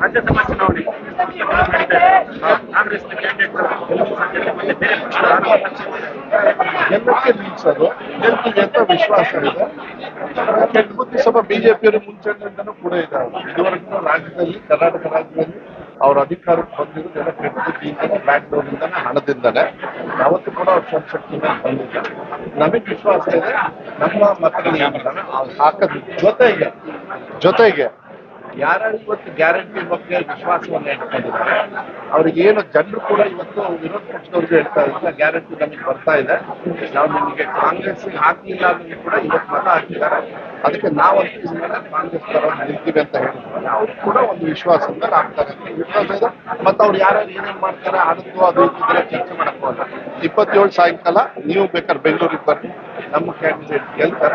ರಾಜ್ಯಸಭಾ ಚುನಾವಣೆ ಕಾಂಗ್ರೆಸ್ ಕ್ಯಾಂಡಿಡೇಟ್ ಸಾಧ್ಯತೆ ಮತ್ತೆ ಬೇರೆ ಗೆಲ್ಲಕ್ಕೆ ನಿಲ್ಸೋದು ಗೆಲ್ತೀವಿ ಅಂತ ವಿಶ್ವಾಸ ಇದೆ ಬಿಜೆಪಿಯವರು ಮುಂಚೆಯಿಂದನೂ ಕೂಡ ಇದ್ದಾರೆ ಇದುವರೆಗೂ ರಾಜ್ಯದಲ್ಲಿ, ಕರ್ನಾಟಕ ರಾಜ್ಯದಲ್ಲಿ ಅವ್ರ ಅಧಿಕಾರಕ್ಕೆ ಬಂದಿರೋದೆಲ್ಲ ಪ್ರಕೃತಿ ಕೆಟ್ಟ ಬುದ್ಧಿಯಿಂದನೇ ಬ್ಯಾಕ್ ಡೋರ್ ಇಂದಾನೆ ಹಣದಿಂದಾನೆ ಯಾವತ್ತೂ ಕೂಡ ಅವ್ರ ಸಂಶಕ್ತಿನ ಬಂದಿಲ್ಲ. ನಮಗೆ ವಿಶ್ವಾಸ ಇದೆ, ನಮ್ಮ ಮತಗಳು ಅವ್ರು ಜೊತೆಗೆ ಜೊತೆಗೆ ಯಾರ್ಯಾರು ಇವತ್ತು ಗ್ಯಾರಂಟಿ ಬಗ್ಗೆ ವಿಶ್ವಾಸವನ್ನು ಇಟ್ಕೊಂಡಿದ್ದಾರೆ? ಅವ್ರಿಗೆ ಏನು ಜನರು ಕೂಡ ಇವತ್ತು ವಿರೋಧ ಪಕ್ಷದವ್ರಿಗೆ ಹೇಳ್ತಾ ಇಲ್ಲ, ಗ್ಯಾರಂಟಿ ನಮಗೆ ಬರ್ತಾ ಇದೆ. ನಾವು ನಿಮಗೆ ಕಾಂಗ್ರೆಸ್ ಹಾಕ್ಲಿಲ್ಲ ಅನ್ನೋದು ಕೂಡ ಇವತ್ತು ಮತ ಹಾಕಿದ್ದಾರೆ. ಅದಕ್ಕೆ ನಾವಂತೂ ಮೇಲೆ ಕಾಂಗ್ರೆಸ್ ಪರ ನಿಲ್ತೀವಿ ಅಂತ ಹೇಳಿದ್ರೆ ಅವ್ರು ಕೂಡ ಒಂದು ವಿಶ್ವಾಸದಿಂದ ಆಗ್ತಾರೆ ವಿಶ್ವಾಸ ಇದೆ. ಮತ್ತೆ ಅವ್ರು ಯಾರ್ಯಾರು ಏನೇನು ಮಾಡ್ತಾರೆ ಆಡದ್ದು ಅದು ಚರ್ಚೆ ಮಾಡಕ್ ಹೋಗಲ್ಲ. ಇಪ್ಪತ್ತೇಳು ಸಾಯಂಕಾಲ ನೀವು ಬೇಕಾದ್ರೆ ಬೆಂಗಳೂರಿಗೆ ಬರ್ರಿ ನಮ್ಮ ಕ್ಯಾಂಡಿಡೇಟ್ ಗೆಲ್ತಾರ.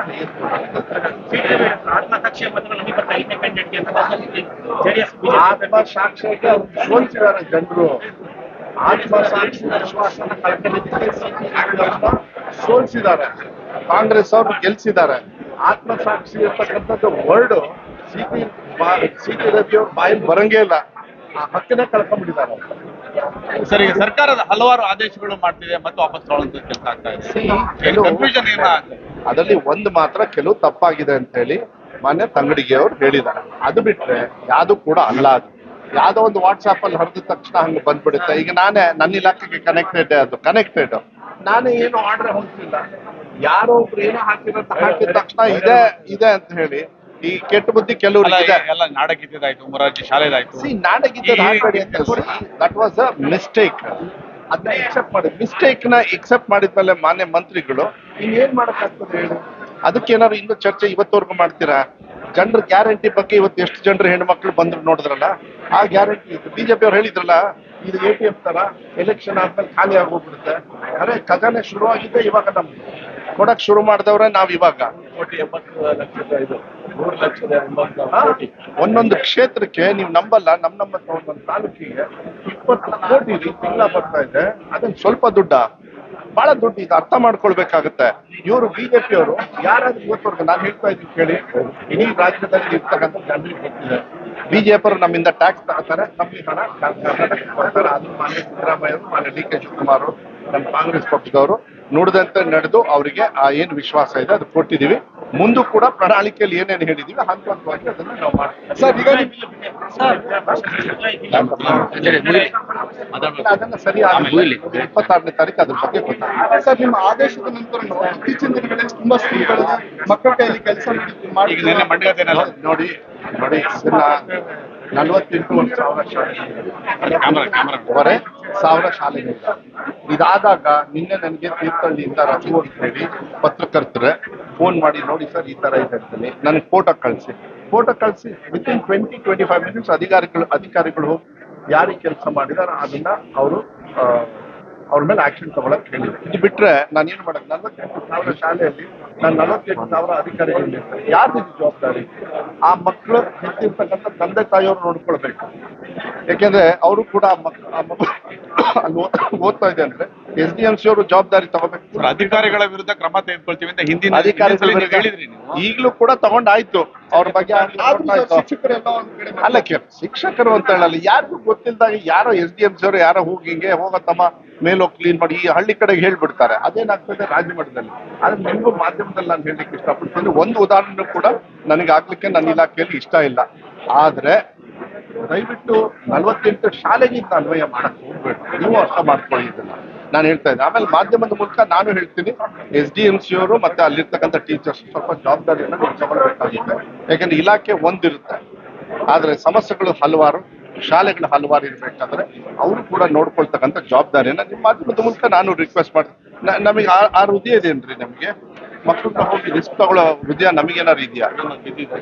ಆತ್ಮ ಸಾಕ್ಷಿಗೆ ಅವ್ರು ಸೋಲ್ಸಿದ್ದಾರೆ ಜನರು. ಆತ್ಮ ಸಾಕ್ಷಿ ವಿಶ್ವಾಸನ ಸೋಲ್ಸಿದ್ದಾರೆ. ಕಾಂಗ್ರೆಸ್ ಅವರು ಗೆಲ್ಸಿದ್ದಾರೆ. ಆತ್ಮ ಸಾಕ್ಷಿ ಇರ್ತಕ್ಕಂಥದ್ದು ವರ್ಡ್ ಸಿಟಿ ಸಿಪಿ ರವಿ ಅವ್ರ ಬಾಯಿ ಬರಂಗೇ ಇಲ್ಲ. ಆ ಹಕ್ಕನ್ನ ಕಳ್ಕೊಂಡ್ಬಿಟ್ಟಿದ್ದಾರೆ ಸರ್ ಈಗ ಸರ್ಕಾರದ ಹಲವಾರು ಆದೇಶಗಳು ಮಾಡ್ತಿದೆ ಮತ್ತೆ ವಾಪಸ್ ತಗೊಳ್ಳೋದು ಕೆಲಸ ಆಗ್ತಾ ಇದೆ. ಕನ್ಫ್ಯೂಷನ್ ಏನ ಅದರಲ್ಲಿ ಒಂದು ಮಾತ್ರ ಕೆಲವು ತಪ್ಪಾಗಿದೆ ಅಂತ ಹೇಳಿ ಮಾನ್ಯ ತಂಗಡಿಗೆ ಅವರು ಹೇಳಿದ್ದಾರೆ. ಅದು ಬಿಟ್ರೆ ಯಾವುದು ಕೂಡ ಅಲ್ಲ ಅದು. ಯಾವ್ದೋ ಒಂದು ವಾಟ್ಸ್ಆಪ್ ಅಲ್ಲಿ ಹರಿದ ತಕ್ಷಣ ಹಂಗೆ ಬಂದ್ಬಿಡುತ್ತೆ. ಈಗ ನಾನೇ ನನ್ನ ಇಲಾಖೆಗೆ ಕನೆಕ್ಟೆಡ್ ಅದು ಕನೆಕ್ಟೆಡ್ ನಾನೇ ಏನು ಆರ್ಡರ್ ಹೋಗ್ತಿಲ್ಲ ಯಾರೋ ಒಬ್ರು ಏನೋ ಹಾಕಿರಂತ ಹಾಕಿದ ತಕ್ಷಣ ಇದೆ ಇದೆ ಅಂತ ಹೇಳಿ ಈ ಕೆಟ್ಟ ಬುದ್ಧಿ ಕೆಲವರು ಇದೆ ಎಲ್ಲ ನಾಡಗೀತದಾಯ್ತು ಮೊರಾರ್ಜಿ ಶಾಲೆದಾಯ್ತು. ಸಿ ಅಂತ ದಟ್ ವಾಸ್ ಅ ಮಿಸ್ಟೇಕ್ ಅದನ್ನ ಎಕ್ಸೆಪ್ಟ್ ಮಾಡಿ. ಮಿಸ್ಟೇಕ್ನ ಎಕ್ಸೆಪ್ಟ್ ಮಾಡಿದ್ಮೇಲೆ ಮಾನ್ಯ ಮಂತ್ರಿಗಳು ಇನ್ನೇನ್ ಮಾಡಕ್ಕಾಗ್ತದೆ ಹೇಳಿ? ಅದಕ್ಕೆ ಏನಾದ್ರು ಇನ್ನೂ ಚರ್ಚೆ ಇವತ್ತವರೆಗೂ ಮಾಡ್ತೀರಾ? ಜನರ ಗ್ಯಾರಂಟಿ ಬಗ್ಗೆ ಇವತ್ತು ಎಷ್ಟು ಜನರು ಹೆಣ್ಮಕ್ಳು ಬಂದ್ರು ನೋಡಿದ್ರಲ್ಲ ಆ ಗ್ಯಾರಂಟಿ ಇತ್ತು. ಬಿಜೆಪಿ ಅವ್ರು ಹೇಳಿದ್ರಲ್ಲ ಇದು ಎ ಟಿ ಎಫ್ ತರ ಎಲೆಕ್ಷನ್ ಆದ್ಮೇಲೆ ಖಾಲಿ ಆಗೋಗ್ಬಿಡುತ್ತೆ. ಅರೆ ಖಜಾನೆ ಶುರು ಆಗಿದ್ದೆ ಇವಾಗ ನಮ್ಗೆ ಕೊಡಕ್ ಶುರು ಮಾಡಿದವ್ರೆ ನಾವ್ ಇವಾಗ. ಒಂದೊಂದು ಕ್ಷೇತ್ರಕ್ಕೆ ನೀವು ನಂಬಲ್ಲ, ನಮ್ ನಮ್ಮ ಒಂದೊಂದು ತಾಲೂಕಿಗೆ ಇಪ್ಪತ್ತು ಕೋಟಿ ತಿಂಗಳ ಬರ್ತಾ ಇದೆ. ಅದನ್ ಸ್ವಲ್ಪ ದುಡ್ಡ. ಬಹಳ ದುಡ್ಡು ಇದು ಅರ್ಥ ಮಾಡ್ಕೊಳ್ಬೇಕಾಗತ್ತೆ. ಇವರು ಬಿಜೆಪಿ ಅವರು ಯಾರಾದ್ರೂ ಇವತ್ತವರೆಗೂ ನಾನು ಹೇಳ್ತಾ ಇದ್ದೀನಿ ಕೇಳಿ. ಇಡೀ ರಾಜ್ಯದಲ್ಲಿ ಇರ್ತಕ್ಕಂಥ ಜನರಿಗೆ ಗೊತ್ತಿದೆ. ಬಿಜೆಪಿ ಅವರು ನಮ್ಮಿಂದ ಟ್ಯಾಕ್ಸ್ ತಗೋತಾರೆ, ನಮಗೆ ಹಣ ಕರ್ನಾಟಕಕ್ಕೆ ಕೊಡ್ತಾರೆ ಅದು ಮಾನ್ಯ ಸಿದ್ದರಾಮಯ್ಯ ಅವರು ಮಾನ್ಯ ಡಿ ಕೆ ಶಿವಕುಮಾರ್ ನಮ್ಮ ಕಾಂಗ್ರೆಸ್ ಪಕ್ಷದವರು. ನುಡಿದಂತೆ ನಡೆದು ಅವರಿಗೆ ಆ ಏನ್ ವಿಶ್ವಾಸ ಇದೆ ಅದು ಕೊಟ್ಟಿದೀವಿ ಮುಂದೂ ಕೂಡ ಪ್ರಣಾಳಿಕೆಯಲ್ಲಿ ಏನೇನು ಹೇಳಿದೀವಿ ಹಂತ ಹಂತವಾಗಿ ಅದನ್ನು ನಾವು ಮಾಡ್ತೀವಿ. ಸರ್ ಈಗ ಇಲ್ಲ, ಅದನ್ನ ಸರಿ ಇಪ್ಪತ್ತಾರನೇ ತಾರೀಕು ಅದ್ರ ಬಗ್ಗೆ ಗೊತ್ತಾಗುತ್ತೆ. ಸರ್ ನಿಮ್ಮ ಆದೇಶದ ನಂತರ ಇತ್ತೀಚಿನ ದಿನಗಳಲ್ಲಿ ತುಂಬಾ ಸ್ಕೂಲ್ಗಳಲ್ಲಿ ಮಕ್ಕಳ ಕೈಯಲ್ಲಿ ಕೆಲಸ ಮಾಡಿ ನೋಡಿ ನೋಡಿ ಇದನ್ನ ನಲವತ್ತೆಂಟು ಒಂದು ಸಾವಿರ ಶಾಲೆ ಕ್ಯಾಮ್ರಾ ಕ್ಯಾಮ್ರಾ. ವರೆ ಸಾವಿರ ಶಾಲೆಗಳಿದ್ದಾವೆ ಇದಾದಾಗ ನಿನ್ನೆ ನನಗೆ ತೀರ್ಥಹಳ್ಳಿಯಿಂದ ರಜೆ ಅಂತ ಹೇಳಿ ಪತ್ರಕರ್ತರೆ ಫೋನ್ ಮಾಡಿ ನೋಡಿ ಸರ್, ಈ ತರ ಇದೆ ಅಂತೀನಿ ನನಗೆ ಫೋಟೋ ಕಳಿಸಿ. ಫೋಟೋ ಕಳಿಸಿ. Within twenty twenty five minutes ಅಧಿಕಾರಿಗಳು ಅಧಿಕಾರಿಗಳು ಯಾರಿಗೆ ಕೆಲಸ ಮಾಡಿದಾರ ಅದನ್ನ ಅವರು ಅವ್ರ ಮೇಲೆ ಆಕ್ಷನ್ ತಗೊಳಕ್ ಹೇಳಿದೆ ಇದು ಬಿಟ್ರೆ ನಾನು ಏನ್ ಮಾಡಕ್, ನಲವತ್ತೆಂಟು ಸಾವಿರ ಶಾಲೆಯಲ್ಲಿ ನಾನು ನಲವತ್ತೆಂಟು ಸಾವಿರ ಅಧಿಕಾರಿಗಳು ಇರ್ತಾರೆ ಯಾರ್ದು ಇದು ಜವಾಬ್ದಾರಿ? ಆ ಮಕ್ಕಳು ಹೆಚ್ಚಿರ್ತಕ್ಕಂಥ ತಂದೆ ತಾಯಿಯವ್ರು ನೋಡ್ಕೊಳ್ಬೇಕು. ಯಾಕೆಂದ್ರೆ ಅವರು ಕೂಡ ಆ ಮಕ್ಳು ಆ ಓದ್ತಾ ಇದೆ ಅಂದ್ರೆ ಎಸ್ ಡಿ ಎಂ ಸಿ ಅವರು ಜವಾಬ್ದಾರಿ ತಗೋಬೇಕು. ಅಧಿಕಾರಿಗಳ ವಿರುದ್ಧ ಕ್ರಮ ತೆಗೆದುಕೊಳ್ತೀವಿ ಅಂತ ಹಿಂದಿನ ಅಧಿಕಾರಿಗಳು ಹೇಳಿದ್ರಿ ಈಗಲೂ ಕೂಡ ತಗೊಂಡಾಯ್ತು. ಅವ್ರ ಬಗ್ಗೆ ಅಲ್ಲ ಶಿಕ್ಷಕರು ಅಂತ ಹೇಳಲ್ಲ ಯಾರಿಗೂ ಗೊತ್ತಿಲ್ಲದಾಗ ಯಾರೋ ಎಸ್ ಡಿ ಎಂ ಸಿ ಅವರು ಯಾರೋ ಹೋಗಿ ಹಿಂಗೆ ಹೋಗತ್ತಮ್ಮ ಮೇಲೋಗಿ ಕ್ಲೀನ್ ಮಾಡಿ ಈ ಹಳ್ಳಿ ಕಡೆಗೆ ಹೇಳ್ಬಿಡ್ತಾರೆ. ಅದೇನಾಗ್ತದೆ ರಾಜ್ಯ ಮಟ್ಟದಲ್ಲಿ ಆದ್ರೆ ನಿಮಗೂ ಮಾಧ್ಯಮದಲ್ಲಿ ನಾನು ಹೇಳಲಿಕ್ಕೆ ಇಷ್ಟಪಡ್ತೀನಿ. ಒಂದು ಉದಾಹರಣೆ ಕೂಡ ನನಗೆ ಆಗ್ಲಿಕ್ಕೆ ನನ್ನ ಇಲಾಖೆಯಲ್ಲಿ ಇಷ್ಟ ಇಲ್ಲ. ಆದ್ರೆ ದಯವಿಟ್ಟು ನಲವತ್ತೆಂಟು ಶಾಲೆಗೆ ಇಂತ ಅನ್ವಯ ಮಾಡಕ್ ನೀವು ಅರ್ಥ ಮಾಡ್ಕೊಳ್ಳಿ ನಾನು ಹೇಳ್ತಾ ಇದ್ದೆ. ಆಮೇಲೆ ಮಾಧ್ಯಮದ ಮೂಲಕ ನಾನು ಹೇಳ್ತೀನಿ ಎಸ್ ಡಿ ಎಂ ಸಿ ಅವರು ಮತ್ತೆ ಅಲ್ಲಿರ್ತಕ್ಕಂಥ ಟೀಚರ್ಸ್ ಸ್ವಲ್ಪ ಜವಾಬ್ದಾರಿಯನ್ನು ತಗೊಳ್ಬೇಕಾಗುತ್ತೆ. ಯಾಕಂದ್ರೆ ಇಲಾಖೆ ಒಂದಿರುತ್ತೆ. ಆದ್ರೆ ಸಮಸ್ಯೆಗಳು ಹಲವಾರು, ಶಾಲೆಗಳು ಹಲವಾರು ಇರ್ಬೇಕಾದ್ರೆ ಅವರು ಕೂಡ ನೋಡ್ಕೊಳ್ತಕ್ಕಂಥ ಜವಾಬ್ದಾರಿಯನ್ನ ನಿಮ್ಮ ಮಾಧ್ಯಮದ ಮೂಲಕ ನಾನು ರಿಕ್ವೆಸ್ಟ್ ಮಾಡ್ತೀನಿ. ನಮಗೆ ಆ ಆ ಹೃದಯ ಇದೇನ್ರಿ ನಮಗೆ? ಮಕ್ಕಳನ್ನ ತಗೊಂಡು ರಿಸ್ಕ್ ತಗೊಳ್ಳೋ ವಿದ್ಯಾ ನಮಗೇನಾರು ಇದೆಯಾ?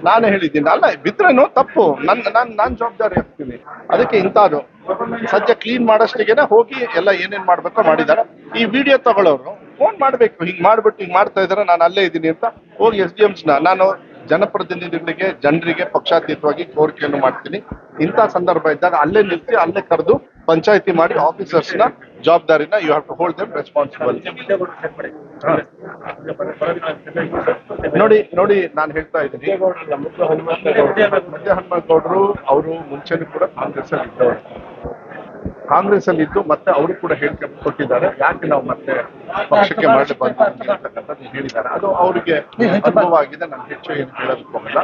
ನಾನೇ ಹೇಳಿದ್ದೀನಿ. ಅಲ್ಲ, ಬಿದ್ರೇನು? ತಪ್ಪು. ನನ್ನ ನಾನ್ ನಾನ್ ಜವಾಬ್ದಾರಿ ಆಗ್ತೀನಿ ಅದಕ್ಕೆ ಇಂಥದ್ದು ಸದ್ಯ ಕ್ಲೀನ್ ಮಾಡೋಷ್ಟಿಗೆನೆ ಹೋಗಿ ಎಲ್ಲ ಏನೇನ್ ಮಾಡ್ಬೇಕೋ ಮಾಡಿದ್ದಾರೆ. ಈ ವಿಡಿಯೋ ತಗೊಳ್ಳೋರು ಫೋನ್ ಮಾಡ್ಬೇಕು. ಹಿಂಗ್ ಮಾಡ್ಬಿಟ್ಟು ಹಿಂಗ್ ಮಾಡ್ತಾ ಇದಾರೆ ನಾನು ಅಲ್ಲೇ ಇದ್ದೀನಿ ಅಂತ ಹೋಗಿ ಎಸ್ ಡಿ ನ ನಾನು ಜನಪ್ರತಿನಿಧಿಗಳಿಗೆ, ಜನರಿಗೆ ಪಕ್ಷಾತೀತವಾಗಿ ಕೋರಿಕೆಯನ್ನು ಮಾಡ್ತೀನಿ. ಇಂಥ ಸಂದರ್ಭ ಇದ್ದಾಗ ಅಲ್ಲೇ ನಿಲ್ಸಿ, ಅಲ್ಲೇ ಕರೆದು ಪಂಚಾಯತಿ ಮಾಡಿ ಆಫೀಸರ್ಸ್ನ ಜವಾಬ್ದಾರಿನ you have to hold them responsible ನೋಡಿ ನೋಡಿ ನಾನು ಹೇಳ್ತಾ ಇದ್ದೀನಿ. ಮಧ್ಯ ಹನುಮಂತಗೌಡರು ಅವರು ಮುಂಚೆನೂ ಕೂಡ ಕಾಂಗ್ರೆಸ್ ಅಲ್ಲಿ ಇದ್ದವರು. ಕಾಂಗ್ರೆಸ್ ಅಲ್ಲಿ ಇದ್ದು ಮತ್ತೆ ಅವರು ಕೂಡ ಹೇಳಿಕೆ ಕೊಟ್ಟಿದ್ದಾರೆ. ಯಾಕೆ ನಾವು ಮತ್ತೆ ಪಕ್ಷಕ್ಕೆ ಮಾಡಿ ಅಂತಕ್ಕಂಥದ್ದು ಹೇಳಿದ್ದಾರೆ. ಅದು ಅವರಿಗೆ ಅನುಭವ ಆಗಿದೆ. ನಾನು ಹೆಚ್ಚು ಏನು ಹೇಳೋದಕ್ಕೆ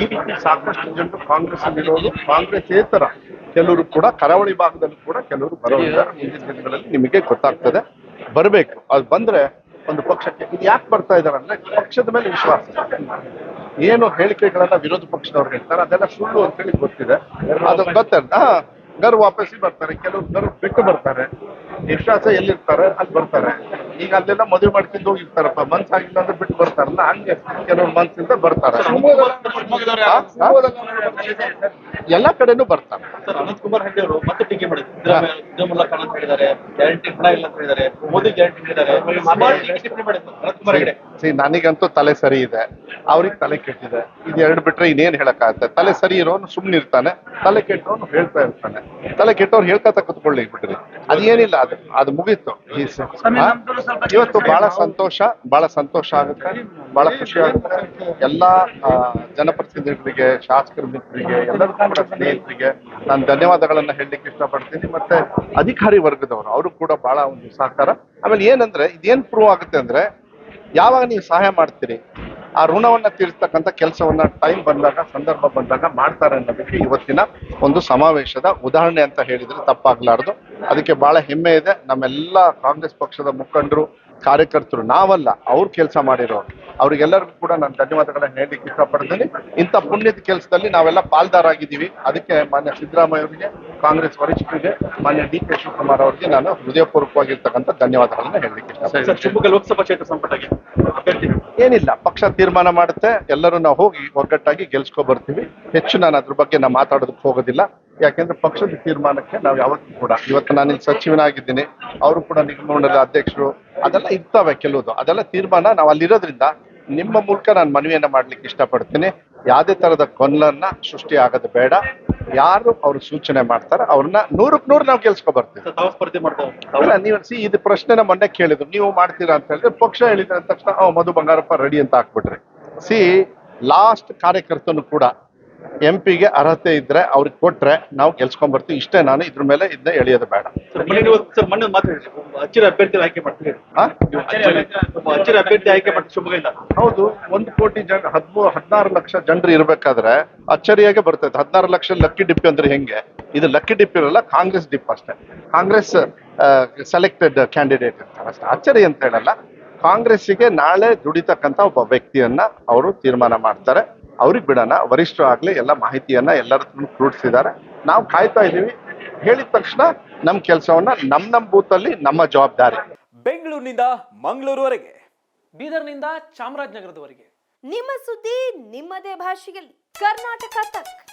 ಈ ರೀತಿ ಸಾಕಷ್ಟು ಜನರು ಕಾಂಗ್ರೆಸ್ ಅಲ್ಲಿರೋದು ಕಾಂಗ್ರೆಸ್ ಕಾಂಗ್ರೆಸ್ಸೇತರ ಕೆಲವರು ಕೂಡ ಕರಾವಳಿ ಭಾಗದಲ್ಲಿ ಕೂಡ ಕೆಲವರು ಬರೋದಿದ್ದಾರೆ ಮುಂದಿನ ದಿನಗಳಲ್ಲಿ ನಿಮಗೆ ಗೊತ್ತಾಗ್ತದೆ. ಬರಬೇಕು. ಅದು ಬಂದ್ರೆ ಒಂದು ಪಕ್ಷಕ್ಕೆ ಇದು ಯಾಕೆ ಬರ್ತಾ ಇದಾರೆ ಅಂದ್ರೆ ಪಕ್ಷದ ಮೇಲೆ ವಿಶ್ವಾಸ. ಏನು ಹೇಳಿಕೆಗಳನ್ನ ವಿರೋಧ ಪಕ್ಷದವ್ರು ಹೇಳ್ತಾರೆ ಅದೆಲ್ಲ ಸುಳ್ಳು ಅಂತ ಹೇಳಿ ಗೊತ್ತಿದೆ. ಅದು ಗೊತ್ತಲ್ಲ ಗರ್ ವಾಪಸ್ಸಿ ಬರ್ತಾರೆ. ಕೆಲವರು ಗರ್ ಬಿಟ್ಟು ಬರ್ತಾರೆ. ವಿಶ್ವಾಸ ಎಲ್ಲಿರ್ತಾರೆ ಅಲ್ಲಿ ಬರ್ತಾರೆ. ಈಗ ಅಲ್ಲೆಲ್ಲ ಮದುವೆ ಮಾಡ್ಕೊಂಡು ಹೋಗಿರ್ತಾರಪ್ಪ ಮನ್ಸಾಗಿಲ್ಲ ಅಂದ್ರೆ ಬಿಟ್ಟು ಬರ್ತಾರಲ್ಲ ಹಂಗೆ ಕೆಲವ್ರು ಮನ್ಸಿಂದ ಬರ್ತಾರೆ. ಎಲ್ಲಾ ಕಡೆನೂ ಬರ್ತಾರೆ. ಅನಂತ್ ಕುಮಾರ್ ಹೆಗಡೆ ಅವರು ಮತ್ತೆ ಟೀಕೆ ಗ್ಯಾರಂಟಿ ಹಣ ಇಲ್ಲ ಅಂತ ಹೇಳಿದ್ದಾರೆ. ಮೋದಿ ಗ್ಯಾರಂಟಿ ಹೇಳಿದ್ದಾರೆ ನನಗಂತೂ ತಲೆ ಸರಿ ಇದೆ. ಅವ್ರಿಗೆ ತಲೆ ಕೆಟ್ಟಿದೆ. ಇದು ಎರಡು ಬಿಟ್ರೆ ಇನ್ನೇನ್ ಹೇಳಕ್ಕಾಗತ್ತೆ? ತಲೆ ಸರಿ ಇರೋನು ಸುಮ್ಮನಿರ್ತಾನೆ ಇರ್ತಾನೆ ತಲೆ ಕೆಟ್ಟವನು ಹೇಳ್ತಾ ಇರ್ತಾನೆ. ತಲೆ ಕೆಟ್ಟವ್ರು ಹೇಳ್ಕೊತ ಕುತ್ಕೊಳ್ಳಿ ಬಿಡ್ರಿ. ಅದೇನಿಲ್ಲ ಅದು ಅದು ಮುಗೀತು. ಈ ಸ- ಆ? ಇವತ್ತು ಬಹಳ ಸಂತೋಷ ಬಹಳ ಸಂತೋಷ ಆಗುತ್ತೆ ಬಹಳ ಖುಷಿ ಆಗುತ್ತೆ. ಎಲ್ಲಾ ಆ, ಜನಪ್ರತಿನಿಧಿಗಳಿಗೆ ಶಾಸಕರ ಮಿತ್ರರಿಗೆ ಎಲ್ಲರಿಗೂ ಕೂಡ ಸ್ನೇಹಿತರಿಗೆ ನಾನು ಧನ್ಯವಾದಗಳನ್ನ ಹೇಳಲಿಕ್ಕೆ ಇಷ್ಟಪಡ್ತೀನಿ. ಮತ್ತೆ ಅಧಿಕಾರಿ ವರ್ಗದವರು ಅವರು ಕೂಡ ಬಹಳ ಒಂದು ಸಹಕಾರ. ಆಮೇಲೆ ಏನಂದ್ರೆ ಇದೇನ್ ಪ್ರೂವ್ ಆಗುತ್ತೆ ಅಂದ್ರೆ ಯಾವಾಗ ನೀವು ಸಹಾಯ ಮಾಡ್ತೀರಿ ಆ ಋಣವನ್ನ ತೀರಿಸ್ತಕ್ಕಂಥ ಕೆಲಸವನ್ನ ಟೈಮ್ ಬಂದಾಗ ಸಂದರ್ಭ ಬಂದಾಗ ಮಾಡ್ತಾರೆ ಅನ್ನೋದಕ್ಕೆ ಇವತ್ತಿನ ಒಂದು ಸಮಾವೇಶದ ಉದಾಹರಣೆ ಅಂತ ಹೇಳಿದ್ರೆ ತಪ್ಪಾಗ್ಲಾರ್ದು. ಅದಕ್ಕೆ ಬಹಳ ಹೆಮ್ಮೆ ಇದೆ. ನಮ್ಮೆಲ್ಲ ಕಾಂಗ್ರೆಸ್ ಪಕ್ಷದ ಮುಖಂಡರು ಕಾರ್ಯಕರ್ತರು ನಾವಲ್ಲ ಅವ್ರು ಕೆಲಸ ಮಾಡಿರೋರು. ಅವ್ರಿಗೆಲ್ಲರಿಗೂ ಕೂಡ ನಾನು ಧನ್ಯವಾದಗಳನ್ನ ಹೇಳಲಿಕ್ಕೆ ಇಷ್ಟಪಡ್ತೀನಿ. ಇಂಥ ಪುಣ್ಯದ ಕೆಲಸದಲ್ಲಿ ನಾವೆಲ್ಲ ಪಾಲ್ದಾರಾಗಿದ್ದೀವಿ. ಅದಕ್ಕೆ ಮಾನ್ಯ ಸಿದ್ದರಾಮಯ್ಯ ಅವರಿಗೆ ಕಾಂಗ್ರೆಸ್ ವರಿಷ್ಠರಿಗೆ ಮಾನ್ಯ ಡಿ ಕೆ ಶಿವಕುಮಾರ್ ಅವರಿಗೆ ನಾನು ಹೃದಯಪೂರ್ವಕವಾಗಿರ್ತಕ್ಕಂಥ ಧನ್ಯವಾದಗಳನ್ನ ಹೇಳಲಿಕ್ಕೆ ಇಷ್ಟಪಡ್ತೀನಿ. ಲೋಕಸಭಾ ಕ್ಷೇತ್ರ ಸಂಪುಟಕ್ಕೆ ಏನಿಲ್ಲ ಪಕ್ಷ ತೀರ್ಮಾನ ಮಾಡುತ್ತೆ. ಎಲ್ಲರೂ ನಾವು ಹೋಗಿ ಒಗ್ಗಟ್ಟಾಗಿ ಗೆಲ್ಸ್ಕೊ ಬರ್ತೀವಿ ಹೆಚ್ಚು ನಾನು ಅದ್ರ ಬಗ್ಗೆ ನಾ ಮಾತಾಡೋದಕ್ಕೆ ಹೋಗೋದಿಲ್ಲ. ಯಾಕೆಂದ್ರೆ ಪಕ್ಷದ ತೀರ್ಮಾನಕ್ಕೆ ನಾವು ಯಾವತ್ತೂ ಕೂಡ ಇವತ್ತು ನಾನು ಇಲ್ಲಿ ಸಚಿವನಾಗಿದ್ದೀನಿ ಅವರು ಕೂಡ ನಿಗಮ ಮಂಡಲದ ಅಧ್ಯಕ್ಷರು ಅದೆಲ್ಲ ಇರ್ತಾವೆ ಕೆಲವುದು. ಅದೆಲ್ಲ ತೀರ್ಮಾನ ನಾವು ಅಲ್ಲಿರೋದ್ರಿಂದ ನಿಮ್ಮ ಮೂಲಕ ನಾನು ಮನವಿಯನ್ನ ಮಾಡ್ಲಿಕ್ಕೆ ಇಷ್ಟಪಡ್ತೀನಿ. ಯಾವುದೇ ತರದ ಗೊಂದಲನ್ನ ಸೃಷ್ಟಿ ಆಗೋದು ಬೇಡ. ಯಾರು ಅವ್ರು ಸೂಚನೆ ಮಾಡ್ತಾರೆ ಅವ್ರನ್ನ ನೂರಕ್ಕೆ ನೂರು ನಾವು ಗೆಲ್ಸ್ಕೊ ಬರ್ತೀವಿ. ನೀವು ಸಿ ಇದು ಪ್ರಶ್ನೆನ ಮೊನ್ನೆ ಕೇಳಿದ್ರು. ನೀವು ಮಾಡ್ತೀರಾ ಅಂತ ಹೇಳಿದ್ರೆ ಪಕ್ಷ ಹೇಳಿದ್ರೆ ಅಂದ ತಕ್ಷಣ "ಆ, ಮಧು ಬಂಗಾರಪ್ಪ ರೆಡಿ ಅಂತ ಹಾಕ್ಬಿಟ್ರಿ. ಸಿ ಲಾಸ್ಟ್ ಕಾರ್ಯಕರ್ತನು ಕೂಡ ಎಂ ಪಿಗೆ ಅರ್ಹತೆ ಇದ್ರೆ ಅವ್ರಿಗೆ ಕೊಟ್ರೆ ನಾವು ಗೆಲ್ಸ್ಕೊಂಡ್ ಬರ್ತೀವಿ. ಇಷ್ಟೇ ನಾನು ಇದ್ರ ಮೇಲೆ ಇದನ್ನ ಎಳೆಯೋದು ಬೇಡ. ಅಚ್ಚರಿ ಅಭ್ಯರ್ಥಿ ಆಯ್ಕೆ ಅಚ್ಚರಿ ಅಭ್ಯರ್ಥಿ ಆಯ್ಕೆ ಮಾಡ್ತೀವಿ ಶಿವಮೊಗ್ಗದಿಂದ ಹೌದು ಒಂದು ಕೋಟಿ ಜನ ಹದ್ಮೂ ಹದಿನಾರು ಲಕ್ಷ ಜನರು ಇರ್ಬೇಕಾದ್ರೆ ಅಚ್ಚರಿಯಾಗೆ ಬರ್ತೈತೆ ಹದಿನಾರು ಲಕ್ಷ ಲಕ್ಕಿ ಡಿಪ್ ಅಂದ್ರೆ ಹೆಂಗೆ? ಇದು ಲಕ್ಕಿ ಡಿಪ್ ಇರಲ್ಲ ಕಾಂಗ್ರೆಸ್ ಡಿಪ್ ಅಷ್ಟೇ. ಕಾಂಗ್ರೆಸ್ ಸೆಲೆಕ್ಟೆಡ್ ಕ್ಯಾಂಡಿಡೇಟ್ ಇರ್ತಾರೆ ಅಷ್ಟೇ. ಅಚ್ಚರಿ ಅಂತ ಹೇಳಲ್ಲ. ಕಾಂಗ್ರೆಸ್ಸಿಗೆ ನಾಳೆ ದುಡಿತಕ್ಕಂತ ಒಬ್ಬ ವ್ಯಕ್ತಿಯನ್ನ ಅವರು ತೀರ್ಮಾನ ಮಾಡ್ತಾರೆ. ಅವ್ರಿಗೆ ಬಿಡೋಣ ವರಿಷ್ಠರು ಆಗ್ಲಿ ಎಲ್ಲ ಮಾಹಿತಿಯನ್ನ ಎಲ್ಲರ ಕ್ರೂಡಿಸಿದ್ದಾರೆ ನಾವು ಕಾಯ್ತಾ ಇದೀವಿ ಹೇಳಿದ ತಕ್ಷಣ ನಮ್ಮ ಕೆಲಸವನ್ನ ನಮ್ ನಮ್ಮ ಬೂತಲ್ಲಿ ನಮ್ಮ ಜವಾಬ್ದಾರಿ. ಬೆಂಗಳೂರಿನಿಂದ ಮಂಗಳೂರುವರೆಗೆ ಬೀದರ್ನಿಂದ ಚಾಮರಾಜನಗರದವರೆಗೆ. ನಿಮ್ಮ ಸುದ್ದಿ ನಿಮ್ಮದೇ ಭಾಷೆಯಲ್ಲಿ. ಕರ್ನಾಟಕ ತಕ್.